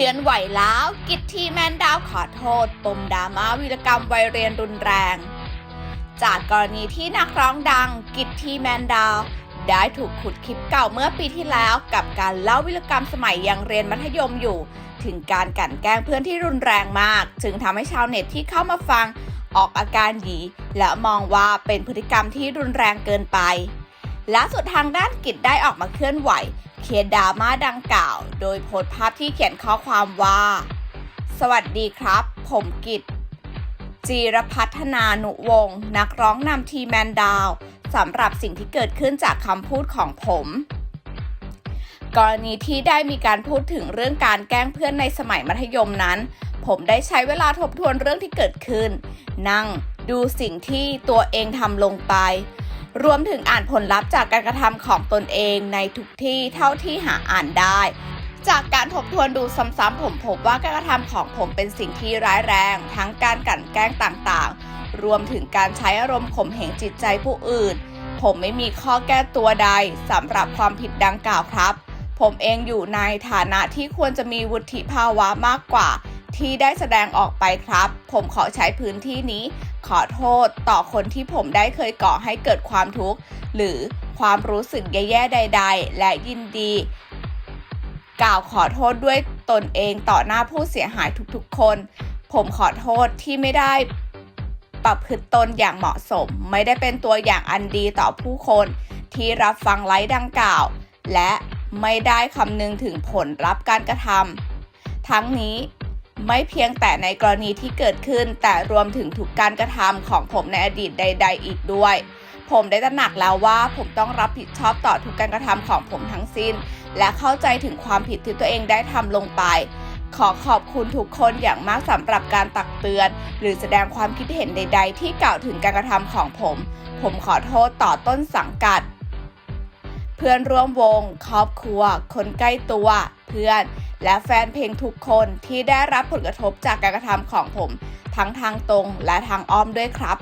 คลื่อนไหวแล้ว กิตทีแมนดาวขอโทษ ปมดราม่าวีรกรรมวัยเรียนรุนแรง จากกรณีที่นักร้องดัง กิตทีแมนดาวได้ถูกขุดคลิปเก่าเมื่อปีที่แล้วกับการเล่าวิรกรรมสมัยยังเรียนมัธยมอยู่ ถึงการกลั่นแกล้งเพื่อนที่รุนแรงมาก จึงทำให้ชาวเน็ตที่เข้ามาฟังออกอาการหยีและมองว่าเป็นพฤติกรรมที่รุนแรงเกินไปล่าสุดทางด้านกิจได้ออกมาเคลื่อนไหว เคลียร์ดราม่าดังกล่าว โดยโพสต์ภาพที่เขียนข้อความว่า สวัสดีครับ ผมกิจจีรพัฒนานุวงศ์นักร้องนำทีแมนดาวสำหรับสิ่งที่เกิดขึ้นจากคำพูดของผม กรณีที่ได้มีการพูดถึงเรื่องการแกล้งเพื่อนในสมัยมัธยมนั้น ผมได้ใช้เวลาทบทวนเรื่องที่เกิดขึ้น นั่งดูสิ่งที่ตัวเองทำลงไป รวมถึงอ่านผลลัพธ์จากการกระทำของตนเองในทุกที่เท่าที่หาอ่านได้ จากการทบทวนดูซ้ำๆผมพบว่าการกระทำของผมเป็นสิ่งที่ร้ายแรง ทั้งการกลั่นแกล้งต่างๆ รวมถึงการใช้อารมณ์ข่มเหงจิตใจผู้อื่น ผมไม่มีข้อแก้ตัวใดสำหรับความผิดดังกล่าวครับ ผมเองอยู่ในฐานะที่ควรจะมีวุฒิภาวะมากกว่า ที่ได้แสดงออกไปครับ ผมขอใช้พื้นที่นี้ ขอโทษต่อคนที่ผมได้เคยก่อให้เกิดความทุกข์ หรือความรู้สึกแย่ๆใด ๆ และยินดี กล่าวขอโทษด้วยตนเองต่อหน้าผู้เสียหายทุกๆคน ผมขอโทษที่ไม่ได้ประพฤติตนอย่างเหมาะสม ไม่ได้เป็นตัวอย่างอันดีต่อผู้คน ที่รับฟังไลฟ์ดังกล่าว และไม่ได้คำนึงถึงผลรับการกระทำทั้งนี้ ไม่เพียงแต่ในกรณีที่เกิดขึ้น แต่รวมถึงทุกการกระทำของผมในอดีตใด ๆ อีกด้วย ผมได้ตระหนักแล้วว่าผมต้องรับผิดชอบต่อทุกการกระทำของผมทั้งสิ้น และเข้าใจถึงความผิดที่ตัวเองได้ทำลงไป ขอขอบคุณทุกคนอย่างมากสำหรับการตักเตือน หรือแสดงความคิดเห็นใด ๆ ที่กล่าวถึงการกระทำของผม ผมขอโทษต่อต้นสังกัด เพื่อนร่วมวง ครอบครัว คนใกล้ตัว เพื่อน และแฟนเพลงทุกคนที่ได้รับผลกระทบจากการกระทำของผม ทั้งทางตรงและทางอ้อมด้วยครับ